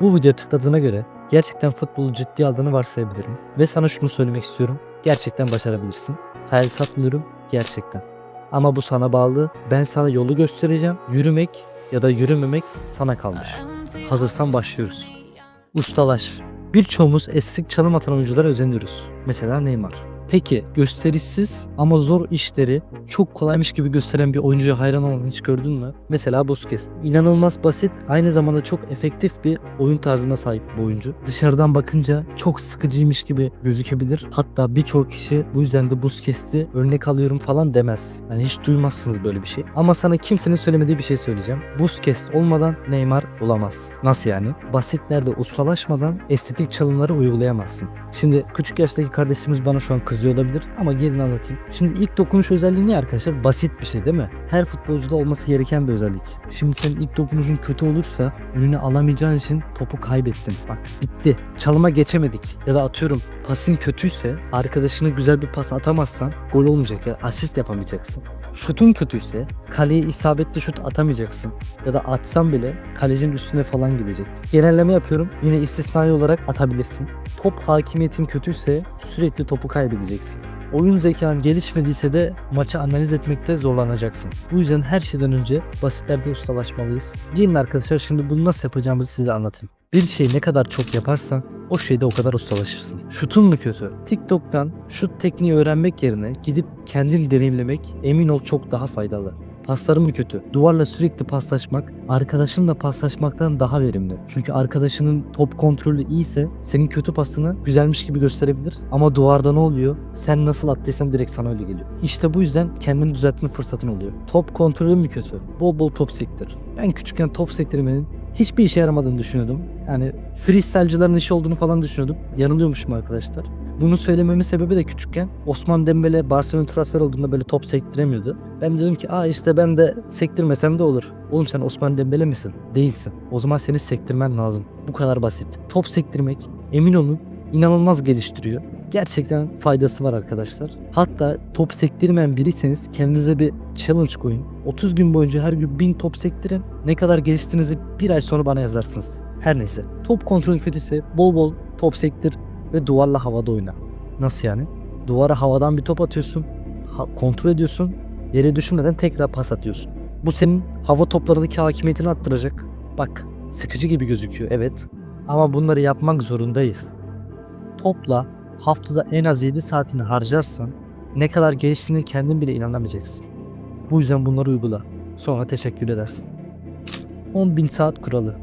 Bu videoya tıkladığına göre gerçekten futbolu ciddiye aldığını varsayabilirim. Ve sana şunu söylemek istiyorum. Gerçekten başarabilirsin. Hayal satmıyorum gerçekten. Ama bu sana bağlı. Ben sana yolu göstereceğim. Yürümek ya da yürümemek sana kalmış. Hazırsan başlıyoruz. Ustalaş. Birçoğumuz estetik çalım atan oyunculara özeniyoruz. Mesela Neymar. Peki gösterişsiz ama zor işleri çok kolaymış gibi gösteren bir oyuncuya hayran olmanı hiç gördün mü? Mesela Busquets. İnanılmaz basit, aynı zamanda çok efektif bir oyun tarzına sahip bir oyuncu. Dışarıdan bakınca çok sıkıcıymış gibi gözükebilir. Hatta birçok kişi bu yüzden de Busquets'i örnek alıyorum falan demez. Yani hiç duymazsınız böyle bir şey. Ama sana kimsenin söylemediği bir şey söyleyeceğim. Busquets olmadan Neymar olamaz. Nasıl yani? Basitlerde ustalaşmadan estetik çalımları uygulayamazsın. Şimdi küçük yaştaki kardeşimiz bana şu an kızıyor olabilir ama gelin anlatayım. Şimdi ilk dokunuş özelliği ne arkadaşlar? Basit bir şey değil mi? Her futbolcuda olması gereken bir özellik. Şimdi senin ilk dokunuşun kötü olursa önüne alamayacağın için topu kaybettin. Bak bitti. Çalıma geçemedik. Ya da atıyorum pasın kötüyse arkadaşına güzel bir pas atamazsan gol olmayacak ya asist yapamayacaksın. Şutun kötüyse kaleye isabetli şut atamayacaksın. Ya da atsan bile kalecinin üstüne falan gidecek. Genelleme yapıyorum. Yine istisnai olarak atabilirsin. Top hakimiyetin kötüyse sürekli topu kaybedeceksin. Oyun zekan gelişmediyse de maçı analiz etmekte zorlanacaksın. Bu yüzden her şeyden önce basitlerde ustalaşmalıyız. Gelin arkadaşlar şimdi bunu nasıl yapacağımızı size anlatayım. Bir şeyi ne kadar çok yaparsan o şeyde o kadar ustalaşırsın. Şutun mu kötü? TikTok'tan şut tekniği öğrenmek yerine gidip kendin deneyimlemek emin ol çok daha faydalı. Pasların mı kötü? Duvarla sürekli paslaşmak arkadaşınla paslaşmaktan daha verimli. Çünkü arkadaşının top kontrolü iyiyse senin kötü pasını güzelmiş gibi gösterebilir. Ama duvarda ne oluyor? Sen nasıl attıysan direkt sana öyle geliyor. İşte bu yüzden kendini düzeltme fırsatın oluyor. Top kontrolü mü kötü? Bol bol top sektir. Ben küçükken top sektirmenin hiçbir işe yaramadığını düşünüyordum. Yani freestyle'cıların işi olduğunu falan düşünüyordum. Yanılıyormuşum arkadaşlar. Bunu söylememin sebebi de küçükken Osman Dembele Barcelona transfer olduğunda böyle top sektiremiyordu. Ben dedim ki aa işte ben de sektirmesem de olur. Oğlum sen Osman Dembele misin? Değilsin. O zaman seni sektirmen lazım. Bu kadar basit. Top sektirmek emin olun inanılmaz geliştiriyor. Gerçekten faydası var arkadaşlar. Hatta top sektirmeyen biriyseniz kendinize bir challenge koyun. 30 gün boyunca her gün 1000 top sektirin. Ne kadar geliştiğinizi bir ay sonra bana yazarsınız. Her neyse. Top kontrolü kötüyse bol bol top sektir ve duvarla havada oyna. Nasıl yani? Duvara havadan bir top atıyorsun. ha- kontrol ediyorsun. Yere düşürmeden tekrar pas atıyorsun. Bu senin hava toplarındaki hakimiyetini arttıracak. Bak sıkıcı gibi gözüküyor evet. Ama bunları yapmak zorundayız. Topla haftada en az 7 saatini harcarsan ne kadar geliştiğine kendin bile inanamayacaksın. Bu yüzden bunları uygula. Sonra teşekkür edersin. 10.000 saat kuralı.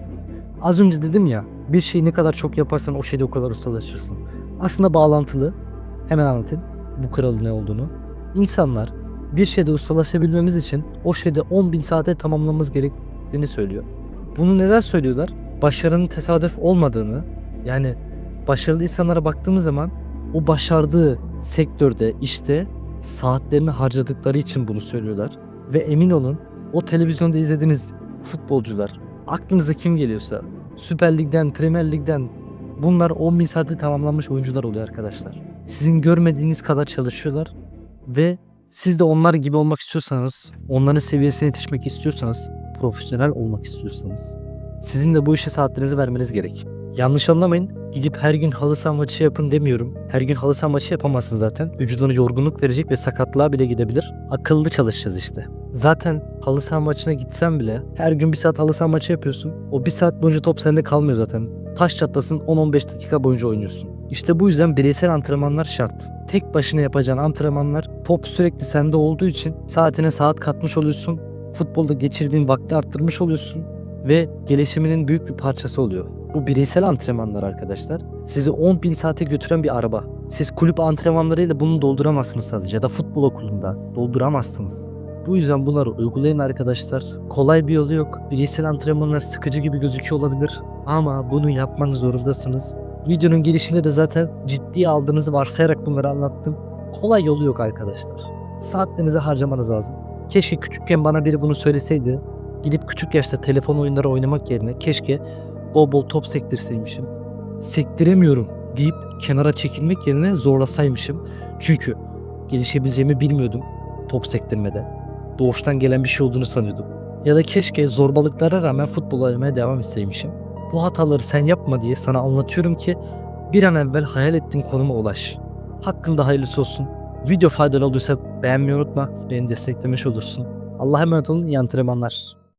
Az önce dedim ya bir şeyi ne kadar çok yaparsan o şeyde o kadar ustalaşırsın. Aslında bağlantılı. Hemen anlatayım bu kuralın ne olduğunu. İnsanlar bir şeyde ustalaşabilmemiz için o şeyde 10.000 saate tamamlamamız gerektiğini söylüyor. Bunu neden söylüyorlar? Başarının tesadüf olmadığını yani başarılı insanlara baktığımız zaman o başardığı sektörde işte saatlerini harcadıkları için bunu söylüyorlar. Ve emin olun o televizyonda izlediğiniz futbolcular aklınıza kim geliyorsa Süper Lig'den, Premier Lig'den bunlar 10 bin saatte tamamlanmış oyuncular oluyor arkadaşlar. Sizin görmediğiniz kadar çalışıyorlar ve siz de onlar gibi olmak istiyorsanız, onların seviyesine yetişmek istiyorsanız, profesyonel olmak istiyorsanız sizin de bu işe saatlerinizi vermeniz gerek. Yanlış anlamayın. Gidip her gün halı saha maçı yapın demiyorum. Her gün halı saha maçı yapamazsın zaten. Vücuduna yorgunluk verecek ve sakatlığa bile gidebilir. Akıllı çalışacağız işte. Zaten halı saha maçına gitsen bile her gün bir saat halı saha maçı yapıyorsun. O bir saat boyunca top sende kalmıyor zaten. Taş çatlasın 10-15 dakika boyunca oynuyorsun. İşte bu yüzden bireysel antrenmanlar şart. Tek başına yapacağın antrenmanlar top sürekli sende olduğu için saatine saat katmış oluyorsun. Futbolda geçirdiğin vakti arttırmış oluyorsun ve gelişiminin büyük bir parçası oluyor. Bu bireysel antrenmanlar arkadaşlar. Sizi 10.000 saate götüren bir araba. Siz kulüp antrenmanlarıyla bunu dolduramazsınız sadece ya da futbol okulunda dolduramazsınız. Bu yüzden bunları uygulayın arkadaşlar. Kolay bir yolu yok. Bireysel antrenmanlar sıkıcı gibi gözüküyor olabilir ama bunu yapmak zorundasınız. Videonun girişinde de zaten ciddiye aldığınızı varsayarak bunları anlattım. Kolay yolu yok arkadaşlar. Saatlerinizi harcamanız lazım. Keşke küçükken bana biri bunu söyleseydi. Gidip küçük yaşta telefon oyunları oynamak yerine keşke bol bol top sektirseymişim. Sektiremiyorum deyip kenara çekilmek yerine zorlasaymışım. Çünkü gelişebileceğimi bilmiyordum top sektirmede. Doğuştan gelen bir şey olduğunu sanıyordum. Ya da keşke zorbalıklara rağmen futbol oynamaya devam etseymişim. bu hataları sen yapma diye sana anlatıyorum ki bir an evvel hayal ettiğin konuma ulaş. Hakkında hayırlısı olsun. Video faydalı olduysa beğenmeyi unutma. Beni desteklemiş olursun. Allah'a emanet olun. İyi antrenmanlar.